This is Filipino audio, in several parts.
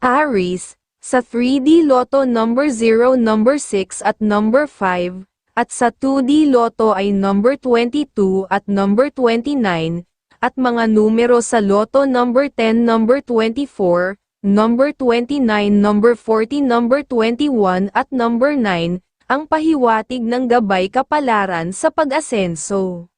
Aries, sa 3D Lotto number 0, number 6 at number 5, at sa 2D Lotto ay number 22 at number 29, at mga numero sa Lotto number 10, number 24, number 29, number 40, number 21 at number 9, ang pahiwatig ng gabay kapalaran sa pag-asenso.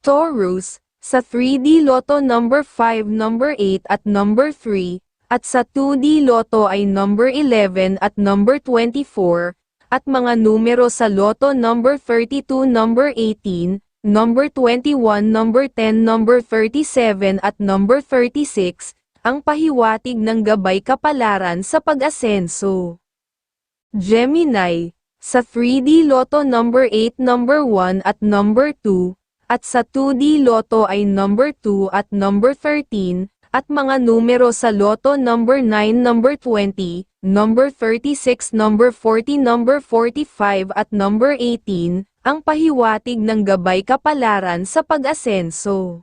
Taurus, sa 3D Lotto number 5, number 8 at number 3, at sa 2D Lotto ay number 11 at number 24, at mga numero sa Lotto number 32, number 18, number 21, number 10, number 37 at number 36, ang pahiwatig ng gabay kapalaran sa pag-asenso. Gemini, sa 3D Lotto number 8, number 1 at number 2, at sa 2D Lotto ay number 2 at number 13, at mga numero sa Lotto number 9, number 20, number 36, number 40, number 45 at number 18, ang pahiwatig ng gabay kapalaran sa pag-asenso.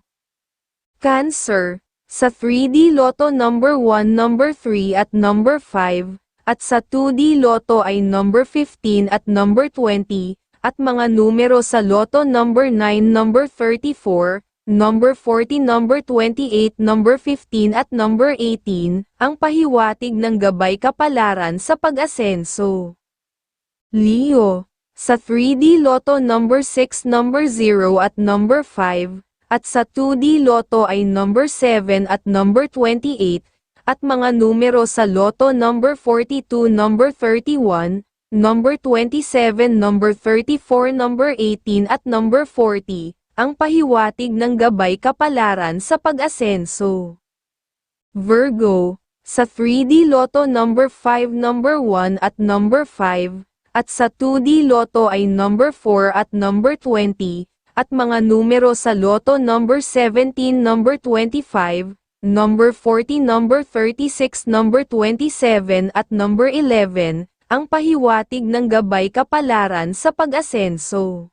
Cancer, sa 3D Lotto number 1, number 3 at number 5, at sa 2D Lotto ay number 15 at number 20, at mga numero sa Lotto number 9, number 34, number 40, number 28, number 15 at number 18, ang pahiwatig ng gabay kapalaran sa pag-asenso. Leo, sa 3D Lotto number 6, number 0 at number 5, at sa 2D Lotto ay number 7 at number 28, at mga numero sa Lotto number 42, number 31, number 27, number 34, number 18 at number 40, ang pahiwatig ng gabay kapalaran sa pag-asenso. Virgo, sa 3D Lotto number 5 number 1 at number 5, at sa 2D Lotto ay number 4 at number 20, at mga numero sa Lotto number 17 number 25, number 40 number 36 number 27 at number 11, ang pahiwatig ng gabay kapalaran sa pag-asenso.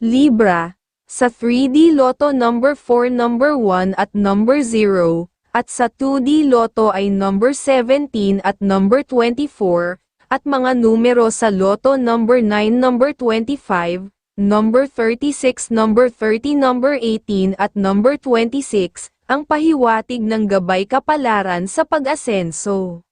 Libra, sa 3D Lotto number 4 number 1 at number 0, at sa 2D Lotto ay number 17 at number 24, at mga numero sa Lotto number 9 number 25, number 36 number 30 number 18 at number 26, ang pahiwatig ng gabay kapalaran sa pag-asenso.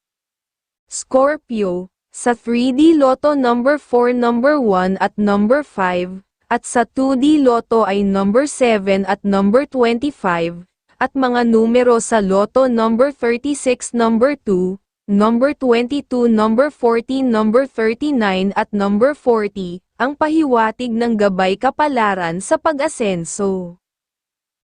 Scorpio, sa 3D Lotto number 4 number 1 at number 5, at sa 2D Lotto ay number 7 at number 25, at mga numero sa Lotto number 36 number 2, number 22 number 14 number 39 at number 40, ang pahiwatig ng gabay kapalaran sa pag-asenso.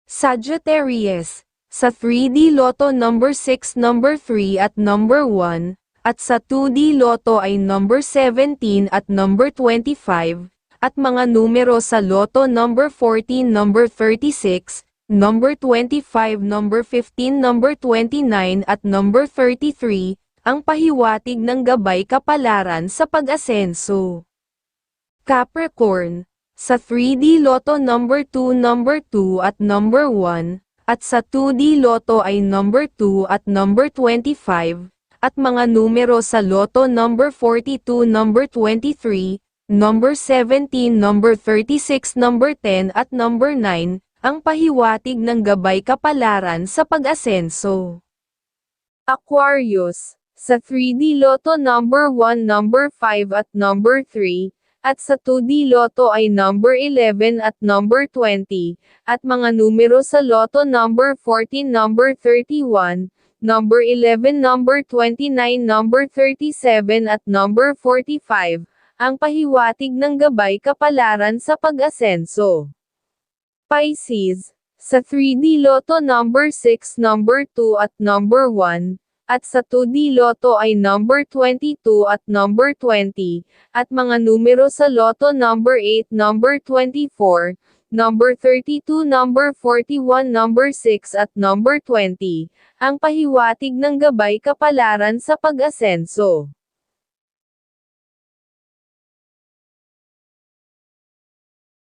Sagittarius, sa 3D Lotto number 6 number 3 at number 1, at sa 2D Lotto ay number 17 at number 25, at mga numero sa Lotto number 14, number 36, number 25, number 15, number 29 at number 33, ang pahiwatig ng gabay kapalaran sa pag-asenso. Capricorn, sa 3D Lotto number 2, number 2 at number 1, at sa 2D Lotto ay number 2 at number 25, at mga numero sa Lotto number 42, number 23, number 17, number 36, number 10 at number 9, ang pahiwatig ng gabay kapalaran sa pag-asenso. Aquarius, sa 3D Lotto number 1, number 5 at number 3, at sa 2D Lotto ay number 11 at number 20, at mga numero sa Lotto number 14, number 31, number 11, number 29, number 37 at number 45, ang pahiwatig ng gabay kapalaran sa pag-asenso. Pisces, sa 3D Lotto number 6, number 2 at number 1, at sa 2D Lotto ay number 22 at number 20, at mga numero sa Lotto number 8, number 24, number 32, number 41, number 6 at number 20, ang pahiwatig ng gabay kapalaran sa pag-asenso.